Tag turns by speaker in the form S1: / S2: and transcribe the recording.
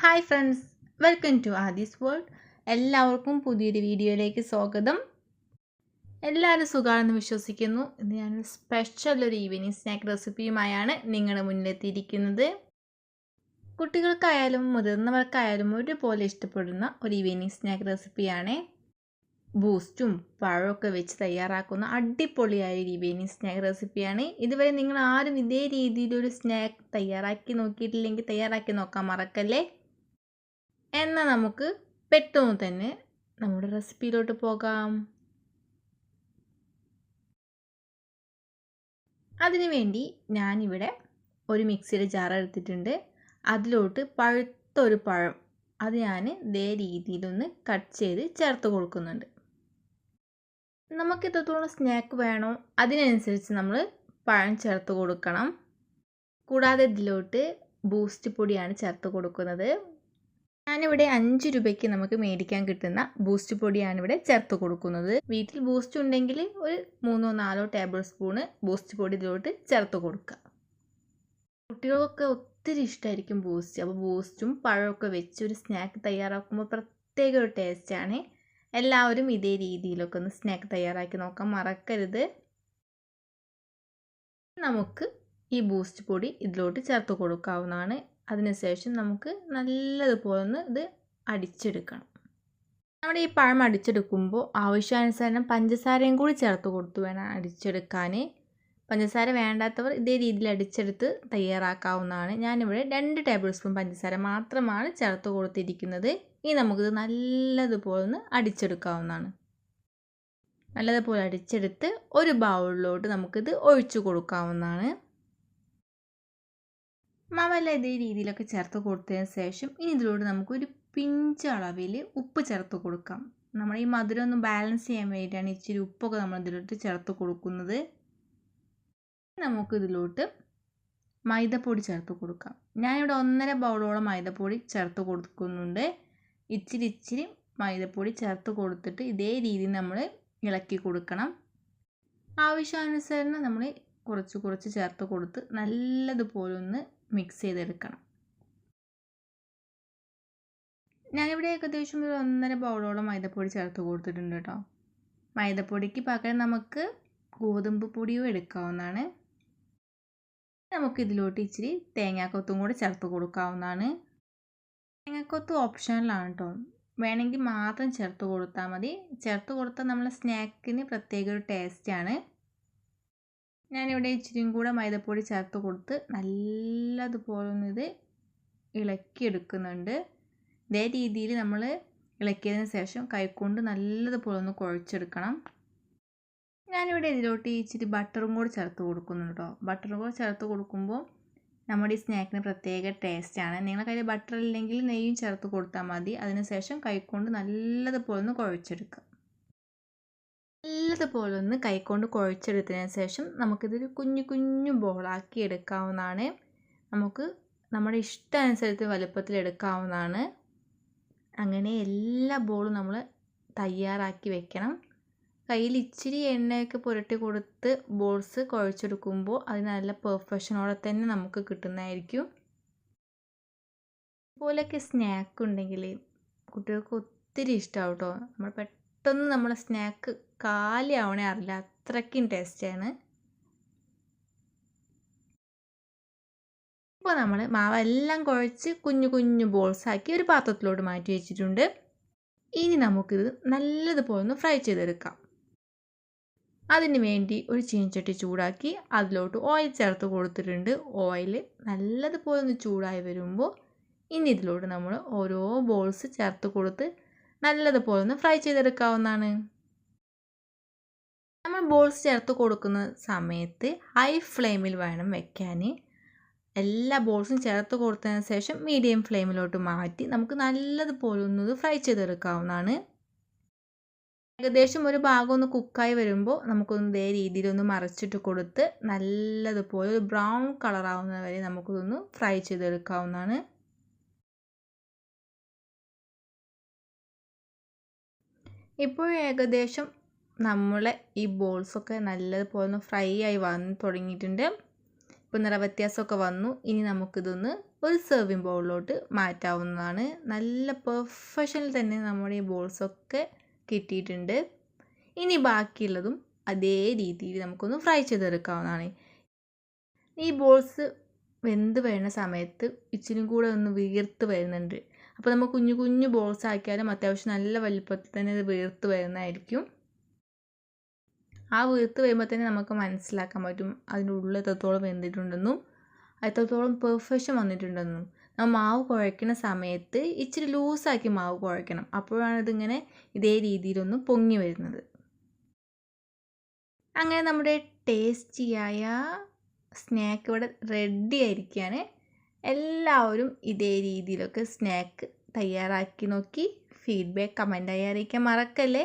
S1: Hi friends welcome to Adi's world എല്ലാവർക്കും പുതിയൊരു വീഡിയോയിലേക്ക് സ്വാഗതം. എല്ലാവരും സുഖമാണെന്ന് വിശ്വസിക്കുന്നു. ഇന്ന് ഞാൻ സ്പെഷ്യൽ ഒരു ഈവനിങ് സ്നാക്ക് റെസിപ്പിയുമായാണ് നിങ്ങളുടെ മുന്നിലെത്തിയിരിക്കുന്നത്. കുട്ടികൾക്കായാലും മുതിർന്നവർക്കായാലും ഒരുപോലെ ഇഷ്ടപ്പെടുന്ന ഒരു ഈവനിങ് സ്നാക്ക് റെസിപ്പിയാണ് ബൂസ്റ്റും പഴമൊക്കെ വെച്ച് തയ്യാറാക്കുന്ന അടിപൊളിയായ ഒരു ഈവനിങ് സ്നാക്ക് റെസിപ്പിയാണ് ഇതുവരെ നിങ്ങൾ ആരും ഇതേ രീതിയിലൊരു സ്നാക്ക് തയ്യാറാക്കി നോക്കിയിട്ടില്ലെങ്കിൽ തയ്യാറാക്കി നോക്കാൻ മറക്കല്ലേ? എന്നാൽ നമുക്ക് പെട്ടെന്ന് തന്നെ നമ്മുടെ റെസിപ്പിയിലോട്ട് പോകാം. അതിനുവേണ്ടി ഞാനിവിടെ ഒരു മിക്സിയുടെ ജാർ എടുത്തിട്ടുണ്ട്. അതിലോട്ട് പഴുത്തൊരു പഴം അത് ഞാൻ ഇതേ രീതിയിലൊന്ന് കട്ട് ചെയ്ത് ചേർത്ത് കൊടുക്കുന്നുണ്ട്. നമുക്ക് എത്രത്തോളം സ്നാക്ക് വേണോ അതിനനുസരിച്ച് നമ്മൾ പഴം ചേർത്ത് കൊടുക്കണം. കൂടാതെ ഇതിലോട്ട് ബൂസ്റ്റ് പൊടിയാണ് ചേർത്ത് കൊടുക്കുന്നത്. ഞാനിവിടെ അഞ്ച് രൂപയ്ക്ക് നമുക്ക് മേടിക്കാൻ കിട്ടുന്ന ബൂസ്റ്റ് പൊടിയാണ് ഇവിടെ ചേർത്ത് കൊടുക്കുന്നത്. വീട്ടിൽ ബൂസ്റ്റ് ഉണ്ടെങ്കിൽ ഒരു മൂന്നോ നാലോ ടേബിൾ സ്പൂണ് ബൂസ്റ്റ് പൊടി ഇതിലോട്ട് ചേർത്ത് കൊടുക്കുക. കുട്ടികൾക്കൊക്കെ ഒത്തിരി ഇഷ്ടമായിരിക്കും ബൂസ്റ്റ്. അപ്പോൾ ബൂസ്റ്റും പഴമൊക്കെ വെച്ച് ഒരു സ്നാക്ക് തയ്യാറാക്കുമ്പോൾ പ്രത്യേക ഒരു ടേസ്റ്റാണ് എല്ലാവരും ഇതേ രീതിയിലൊക്കെ ഒന്ന് സ്നാക്ക് തയ്യാറാക്കി നോക്കാൻ മറക്കരുത്. നമുക്ക് ഈ ബൂസ്റ്റ് പൊടി ഇതിലോട്ട് ചേർത്ത് കൊടുക്കാവുന്നതാണ്. അതിനുശേഷം നമുക്ക് നല്ലതുപോലെ ഒന്ന് ഇത് അടിച്ചെടുക്കണം. നമ്മുടെ ഈ പഴം അടിച്ചെടുക്കുമ്പോൾ ആവശ്യാനുസരണം പഞ്ചസാരയും കൂടി ചേർത്ത് കൊടുത്തു വേണം അടിച്ചെടുക്കാൻ പഞ്ചസാര വേണ്ടാത്തവർ ഇതേ രീതിയിൽ അടിച്ചെടുത്ത് തയ്യാറാക്കാവുന്നതാണ്. ഞാനിവിടെ രണ്ട് ടേബിൾ സ്പൂൺ പഞ്ചസാര മാത്രമാണ് ചേർത്ത് കൊടുത്തിരിക്കുന്നത്. ഇനി നമുക്കിത് നല്ലതുപോലെ ഒന്ന് അടിച്ചെടുക്കാവുന്നതാണ്. നല്ലതുപോലെ അടിച്ചെടുത്ത് ഒരു ബൗളിലോട്ട് നമുക്കിത് ഒഴിച്ചു കൊടുക്കാവുന്നതാണ്. മാവെല്ലാം ഇതേ രീതിയിലൊക്കെ ചേർത്ത് കൊടുത്തതിന് ശേഷം ഇനി ഇതിലൂടെ നമുക്കൊരു പിഞ്ച് അളവിൽ ഉപ്പ് ചേർത്ത് കൊടുക്കാം. നമ്മൾ ഈ മധുരം ഒന്ന് ബാലൻസ് ചെയ്യാൻ വേണ്ടിയിട്ടാണ് ഇച്ചിരി ഉപ്പൊക്കെ നമ്മൾ ഇതിലോട്ട് ചേർത്ത് കൊടുക്കുന്നത്. നമുക്ക് ഇതിലോട്ട് മൈദപ്പൊടി ചേർത്ത് കൊടുക്കാം. ഞാനിവിടെ ഒന്നര ബൗളോളം മൈദപ്പൊടി ചേർത്ത് കൊടുക്കുന്നുണ്ട്. ഇച്ചിരി ഇച്ചിരി മൈദപ്പൊടി ചേർത്ത് കൊടുത്തിട്ട് ഇതേ രീതിയിൽ നമ്മൾ ഇളക്കി കൊടുക്കണം. ആവശ്യാനുസരണം നമ്മൾ കുറച്ച് കുറച്ച് ചേർത്ത് കൊടുത്ത് നല്ലതുപോലെ ഒന്ന് മിക്സ് ചെയ്തെടുക്കണം. ഞാനിവിടെ ഏകദേശം ഒരു ഒന്നര ബൗളോളം മൈദപ്പൊടി ചേർത്ത് കൊടുത്തിട്ടുണ്ട് കേട്ടോ. മൈദപ്പൊടിക്ക് പകരം നമുക്ക് ഗോതമ്പ് പൊടിയോ എടുക്കാവുന്നതാണ്. നമുക്കിതിലോട്ട് ഇച്ചിരി തേങ്ങാക്കൊത്തും കൂടി ചേർത്ത് കൊടുക്കാവുന്നതാണ്. തേങ്ങാക്കൊത്ത് ഓപ്ഷണലാണ് കേട്ടോ. വേണമെങ്കിൽ മാത്രം ചേർത്ത് കൊടുത്താൽ മതി. ചേർത്ത് കൊടുത്താൽ നമ്മളെ സ്നാക്കിന് പ്രത്യേക ഒരു ടേസ്റ്റാണ്. ഞാനിവിടെ ഇച്ചിരിയും കൂടെ മൈദപ്പൊടി ചേർത്ത് കൊടുത്ത് നല്ലതുപോലെ ഒന്ന് ഇളക്കിയെടുക്കുന്നുണ്ട്. ഇതേ രീതിയിൽ നമ്മൾ ഇളക്കിയതിന് ശേഷം കൈക്കൊണ്ട് നല്ലതുപോലെ ഒന്ന് കുഴച്ചെടുക്കണം. ഞാനിവിടെ ഇതിലോട്ട് ഇച്ചിരി ബട്ടറും കൂടി ചേർത്ത് കൊടുക്കുന്നുണ്ട് കേട്ടോ. ബട്ടറും കൂടി ചേർത്ത് കൊടുക്കുമ്പോൾ നമ്മുടെ ഈ സ്നാക്കിന് പ്രത്യേക ടേസ്റ്റാണ്. നിങ്ങളുടെ കയ്യിൽ ബട്ടർ ഇല്ലെങ്കിൽ നെയ്യും ചേർത്ത് കൊടുത്താൽ മതി. അതിനുശേഷം കൈക്കൊണ്ട് നല്ലതുപോലെ ഒന്ന് കുഴച്ചെടുക്കുക. നല്ലതുപോലെ ഒന്ന് കൈകൊണ്ട് കുഴച്ചെടുത്തതിന് ശേഷം നമുക്കിതൊരു കുഞ്ഞു കുഞ്ഞു ബോളാക്കി എടുക്കാവുന്നതാണ്. നമുക്ക് നമ്മുടെ ഇഷ്ടമനുസരിച്ച് വലുപ്പത്തിൽ എടുക്കാവുന്നതാണ്. അങ്ങനെ എല്ലാ ബോളും നമ്മൾ തയ്യാറാക്കി വെക്കണം. കയ്യിൽ ഇച്ചിരി എണ്ണയൊക്കെ പുരട്ടി കൊടുത്ത് ബോൾസ് കുഴച്ചെടുക്കുമ്പോൾ അത് നല്ല പെർഫെക്ഷനോടെ തന്നെ നമുക്ക് കിട്ടുന്നതായിരിക്കും. ഇതുപോലെയൊക്കെ സ്നാക്ക് ഉണ്ടെങ്കിൽ കുട്ടികൾക്ക് ഒത്തിരി ഇഷ്ടമാവും കേട്ടോ. നമ്മൾ പെട്ടെന്ന് നമ്മളെ സ്നാക്ക് കാലിയാവണേ അറിയില്ല. അത്രയ്ക്കും ടേസ്റ്റാണ് ഇപ്പോൾ നമ്മൾ മാവെല്ലാം കുഴച്ച് കുഞ്ഞു കുഞ്ഞു ബോൾസാക്കി ഒരു പാത്രത്തിലോട്ട് മാറ്റി വെച്ചിട്ടുണ്ട്. ഇനി നമുക്കിത് നല്ലതുപോലെ ഒന്ന് ഫ്രൈ ചെയ്തെടുക്കാം. അതിന് വേണ്ടി ഒരു ചീനച്ചട്ടി ചൂടാക്കി അതിലോട്ട് ഓയിൽ ചേർത്ത് കൊടുത്തിട്ടുണ്ട്. ഓയിൽ നല്ലതുപോലെ ഒന്ന് ചൂടായി വരുമ്പോൾ ഇനി ഇതിലോട്ട് നമ്മൾ ഓരോ ബോൾസ് ചേർത്ത് കൊടുത്ത് നല്ലതുപോലെ ഒന്ന് ഫ്രൈ ചെയ്തെടുക്കാവുന്നതാണ്. നമ്മൾ ബോൾസ് ചേർത്ത് കൊടുക്കുന്ന സമയത്ത് ഹൈ ഫ്ലെയിമിൽ വേണം വെക്കാൻ. എല്ലാ ബോൾസും ചേർത്ത് കൊടുത്തതിന് ശേഷം മീഡിയം ഫ്ലെയിമിലോട്ട് മാറ്റി നമുക്ക് നല്ലതുപോലെ ഒന്ന് ഫ്രൈ ചെയ്തെടുക്കാവുന്നതാണ്. ഏകദേശം ഒരു ഭാഗം ഒന്ന് കുക്കായി വരുമ്പോൾ നമുക്കൊന്ന് ഇതേ രീതിയിലൊന്ന് മറച്ചിട്ട് കൊടുത്ത് നല്ലതുപോലെ ഒരു ബ്രൗൺ കളറാവുന്ന വരെ നമുക്കിതൊന്ന് ഫ്രൈ ചെയ്തെടുക്കാവുന്നതാണ്. ഇപ്പോൾ ഏകദേശം നമ്മളെ ഈ ബോൾസൊക്കെ നല്ലതുപോലെ ഒന്ന് ഫ്രൈ ആയി വന്ന് തുടങ്ങിയിട്ടുണ്ട്. ഇപ്പോൾ നിറവ്യത്യാസമൊക്കെ വന്നു. ഇനി നമുക്കിതൊന്ന് ഒരു സെർവിങ് ബൗളിലോട്ട് മാറ്റാവുന്നതാണ്. നല്ല പെർഫെക്ഷനിൽ തന്നെ നമ്മുടെ ഈ ബോൾസൊക്കെ കിട്ടിയിട്ടുണ്ട്. ഇനി ബാക്കിയുള്ളതും അതേ രീതിയിൽ നമുക്കൊന്ന് ഫ്രൈ ചെയ്തെടുക്കാവുന്നതാണ്. ഈ ബോൾസ് വെന്ത് വരുന്ന സമയത്ത് ഇച്ചിരി കൂടെ ഒന്ന് വീർത്ത് വരുന്നുണ്ട്. അപ്പോൾ നമ്മൾ കുഞ്ഞു കുഞ്ഞു ബോൾസ് ആക്കിയാലും അത്യാവശ്യം നല്ല വലിപ്പത്തിൽ തന്നെ ഇത് വീർത്ത് വരുന്നതായിരിക്കും. ആ വീർത്ത് വരുമ്പോൾ തന്നെ നമുക്ക് മനസ്സിലാക്കാൻ പറ്റും അതിന്റെ ഉള്ളിൽ എത്രത്തോളം വെന്തിട്ടുണ്ടെന്നും എത്രത്തോളം പെർഫെക്ഷൻ വന്നിട്ടുണ്ടെന്നും. നമ്മൾ മാവ് കുഴയ്ക്കുന്ന സമയത്ത് ഇച്ചിരി ലൂസാക്കി മാവ് കുഴയ്ക്കണം. അപ്പോഴാണ് ഇതിങ്ങനെ ഇതേ രീതിയിലൊന്നും പൊങ്ങി വരുന്നത്. അങ്ങനെ നമ്മുടെ ടേസ്റ്റിയായ സ്നാക്ക് ഇവിടെ റെഡി ആയിരിക്കുകയാണ് എല്ലാവരും ഇതേ രീതിയിലൊക്കെ സ്നാക്ക് തയ്യാറാക്കി നോക്കി ഫീഡ്ബാക്ക് കമന്റായി അറിയിക്കാൻ മറക്കല്ലേ?